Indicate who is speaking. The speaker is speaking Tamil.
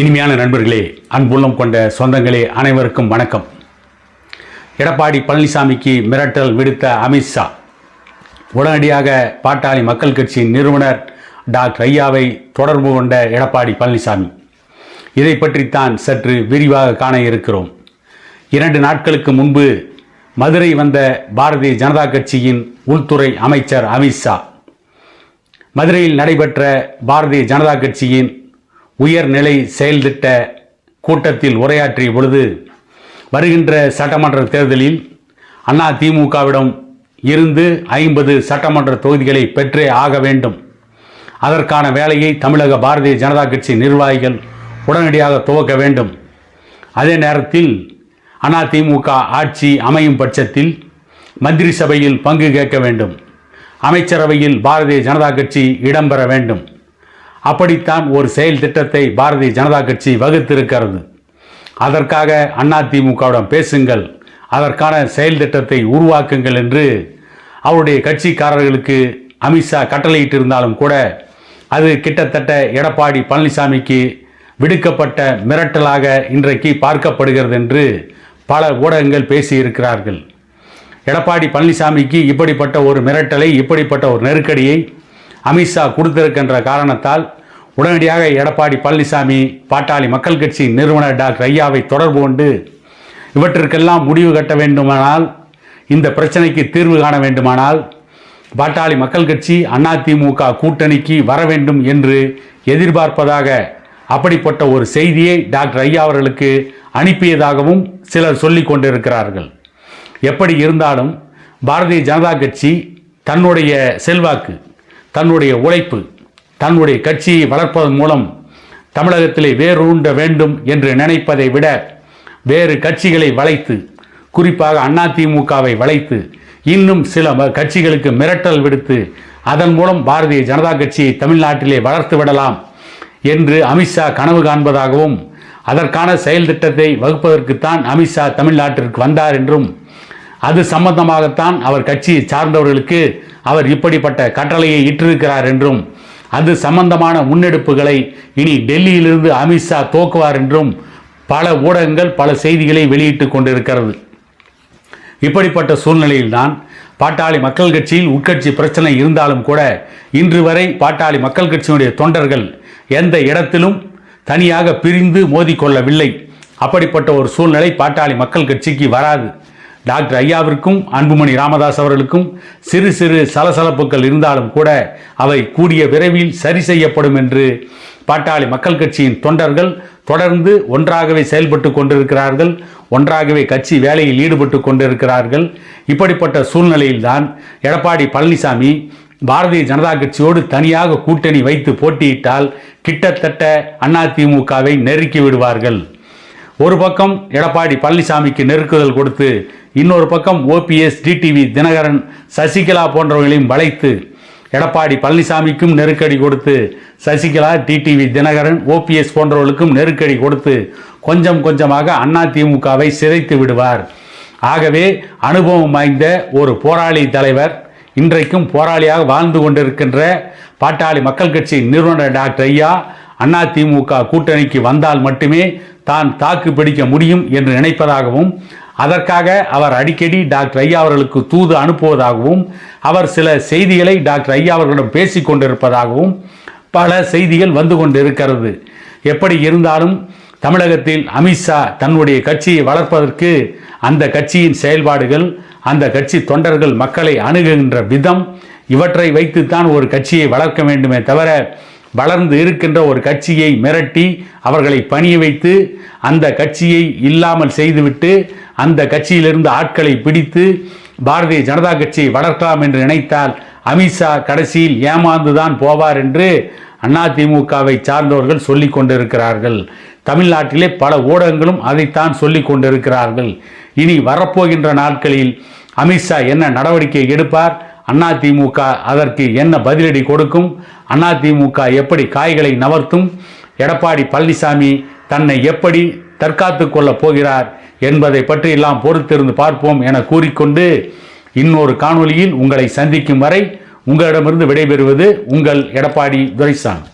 Speaker 1: இனிமையான நண்பர்களே அன்புள்ளம் கொண்ட சொந்தங்களே அனைவருக்கும் வணக்கம். எடப்பாடி பழனிசாமிக்கு மிரட்டல் விடுத்த அமித்ஷா உடனடியாக பாட்டாளி மக்கள் கட்சியின் நிறுவனர் டாக்டர் ஐயாவை தொடர்பு கொண்ட எடப்பாடி பழனிசாமி. இதை பற்றித்தான் சற்று விரிவாக காண இருக்கிறோம். இரண்டு நாட்களுக்கு முன்பு மதுரை வந்த பாரதிய ஜனதா கட்சியின் உள்துறை அமைச்சர் அமித்ஷா மதுரையில் நடைபெற்ற பாரதிய ஜனதா கட்சியின் உயர்நிலை செயல்திட்ட கூட்டத்தில் உரையாற்றிய பொழுது வருகின்ற சட்டமன்ற தேர்தலில் அண்ணா திமுகவிடம் இருந்து ஐம்பது சட்டமன்ற தொகுதிகளை பெற்றே ஆக வேண்டும். அதற்கான வேலையை தமிழக பாரதிய ஜனதா கட்சி நிர்வாகிகள் உடனடியாக துவக்க வேண்டும். அதே நேரத்தில் அதிமுக ஆட்சி அமையும் பட்சத்தில் மந்திரி சபையில் பங்கு கேட்க வேண்டும். அமைச்சரவையில் பாரதிய ஜனதா கட்சி இடம்பெற வேண்டும். அப்படித்தான் ஒரு செயல் திட்டத்தை பாரதிய ஜனதா கட்சி வகுத்திருக்கிறது. அதற்காக அதிமுகவிடம் பேசுங்கள். அதற்கான செயல் திட்டத்தை உருவாக்குங்கள் என்று அவருடைய கட்சிக்காரர்களுக்கு அமித்ஷா கட்டளையிட்டிருந்தாலும் கூட அது கிட்டத்தட்ட எடப்பாடி பழனிசாமிக்கு விடுக்கப்பட்ட மிரட்டலாக இன்றைக்கு பார்க்கப்படுகிறது என்று பல ஊடகங்கள் பேசியிருக்கிறார்கள். எடப்பாடி பழனிசாமிக்கு இப்படிப்பட்ட ஒரு மிரட்டலை இப்படிப்பட்ட ஒரு நெருக்கடியை அமித்ஷா கொடுத்திருக்கின்ற காரணத்தால் உடனடியாக எடப்பாடி பழனிசாமி பாட்டாளி மக்கள் கட்சி நிறுவனர் டாக்டர் ஐயாவை தொடர்பு கொண்டு இவற்றிற்கெல்லாம் முடிவு கட்ட வேண்டுமானால் இந்த பிரச்சனைக்கு தீர்வு காண வேண்டுமானால் பாட்டாளி மக்கள் கட்சி அதிமுக கூட்டணிக்கு வர வேண்டும் என்று எதிர்பார்ப்பதாக அப்படிப்பட்ட ஒரு செய்தியை டாக்டர் ஐயா அவர்களுக்கு அனுப்பியதாகவும் சிலர் சொல்லிக் கொண்டிருக்கிறார்கள். எப்படி இருந்தாலும் பாரதிய ஜனதா கட்சி தன்னுடைய செல்வாக்கு தன்னுடைய உழைப்பு தன்னுடைய கட்சியை வளர்ப்பதன் மூலம் தமிழகத்திலே வேரூண்ட வேண்டும் என்று நினைப்பதை விட வேறு கட்சிகளை வளைத்து குறிப்பாக அதிமுகவை வளைத்து இன்னும் சில கட்சிகளுக்கு மிரட்டல் விடுத்து அதன் மூலம் பாரதிய ஜனதா கட்சியை தமிழ்நாட்டிலே வளர்த்து விடலாம் என்று அமித்ஷா கனவு காண்பதாகவும் அதற்கான செயல் திட்டத்தை வகுப்பதற்குத்தான் அமித்ஷா தமிழ்நாட்டிற்கு வந்தார் என்றும் அது சம்பந்தமாகத்தான் அவர் கட்சியை சார்ந்தவர்களுக்கு அவர் இப்படிப்பட்ட கட்டளையை இட்டிருக்கிறார் என்றும் அது சம்பந்தமான முன்னெடுப்புகளை இனி டெல்லியிலிருந்து அமித்ஷா துவக்குவார் என்றும் பல ஊடகங்கள் பல செய்திகளை வெளியிட்டு கொண்டிருக்கிறது. இப்படிப்பட்ட சூழ்நிலையில்தான் பாட்டாளி மக்கள் கட்சியில் உட்கட்சி பிரச்சனை இருந்தாலும் கூட இன்று வரை பாட்டாளி மக்கள் கட்சியினுடைய தொண்டர்கள் எந்த இடத்திலும் தனியாக பிரிந்து மோதிக்கொள்ளவில்லை. அப்படிப்பட்ட ஒரு சூழ்நிலை பாட்டாளி மக்கள் கட்சிக்கு வராது. டாக்டர் ஐயாவிற்கும் அன்புமணி ராமதாஸ் அவர்களுக்கும் சிறு சிறு சலசலப்புகள் இருந்தாலும் கூட அவை கூடிய விரைவில் சரி செய்யப்படும் என்று பாட்டாளி மக்கள் கட்சியின் தொண்டர்கள் தொடர்ந்து ஒன்றாகவே செயல்பட்டு கொண்டிருக்கிறார்கள் ஒன்றாகவே கட்சி வேலையில் ஈடுபட்டு கொண்டிருக்கிறார்கள். இப்படிப்பட்ட சூழ்நிலையில்தான் எடப்பாடி பழனிசாமி பாரதிய ஜனதா கட்சியோடு தனியாக கூட்டணி வைத்து போட்டியிட்டால் கிட்டத்தட்ட அதிமுகவை நெருக்கி விடுவார்கள். ஒரு பக்கம் எடப்பாடி பழனிசாமிக்கு நெருக்குதல் கொடுத்து இன்னொரு பக்கம் ஓபிஎஸ் டிடிவி தினகரன் சசிகலா போன்றவர்களையும் வளைத்து எடப்பாடி பழனிசாமிக்கும் நெருக்கடி கொடுத்து சசிகலா டிடிவி தினகரன் ஓபிஎஸ் போன்றவர்களுக்கும் நெருக்கடி கொடுத்து கொஞ்சம் கொஞ்சமாக அதிமுகவை சிதைத்து விடுவார். ஆகவே அனுபவம் வாய்ந்த ஒரு போராளி தலைவர் இன்றைக்கும் போராளியாக வாழ்ந்து கொண்டிருக்கின்ற பாட்டாளி மக்கள் கட்சி நிறுவனர் டாக்டர் ஐயா அதிமுக கூட்டணிக்கு வந்தால் மட்டுமே தான் தாக்கு பிடிக்க முடியும் என்று நினைப்பதாகவும் அதற்காக அவர் அடிக்கடி டாக்டர் ஐயா அவர்களுக்கு தூது அனுப்புவதாகவும் அவர் சில செய்திகளை டாக்டர் ஐயா அவர்களிடம் பேசிக் கொண்டிருப்பதாகவும் பல செய்திகள் வந்து கொண்டிருக்கிறது. எப்படி இருந்தாலும் தமிழகத்தில் அமித்ஷா தன்னுடைய கட்சியை வளர்ப்பதற்கு அந்த கட்சியின் செயல்பாடுகள் அந்த கட்சி தொண்டர்கள் மக்களை அணுகுகின்ற விதம் இவற்றை வைத்துத்தான் ஒரு கட்சியை வளர்க்க வேண்டுமே தவிர வளர்ந்து இருக்கின்ற ஒரு கட்சியை மிரட்டி அவர்களை பணிய வைத்து அந்த கட்சியை இல்லாமல் செய்துவிட்டு அந்த கட்சியிலிருந்து ஆட்களை பிடித்து பாரதிய ஜனதா கட்சியை வளர்க்கலாம் என்று நினைத்தால் அமித்ஷா கடைசியில் ஏமாந்துதான் போவார் என்று அதிமுகவை சார்ந்தவர்கள் சொல்லிக் கொண்டிருக்கிறார்கள். தமிழ்நாட்டிலே பல ஊடகங்களும் அதைத்தான் சொல்லிக் கொண்டிருக்கிறார்கள். இனி வரப்போகின்ற நாட்களில் அமித்ஷா என்ன நடவடிக்கை எடுப்பார்? அதிமுக அதற்கு என்ன பதிலடி கொடுக்கும்? அதிமுக எப்படி காய்களை நவர்த்தும்? எடப்பாடி பழனிசாமி தன்னை எப்படி தற்காத்து கொள்ளப் போகிறார்? என்பதை பற்றியெல்லாம் பொறுத்திருந்து பார்ப்போம் என கூறிக்கொண்டு இன்னொரு காணொலியில் உங்களை சந்திக்கும் வரை உங்களிடமிருந்து விடைபெறுவது உங்கள் எடப்பாடி துரைசாமி.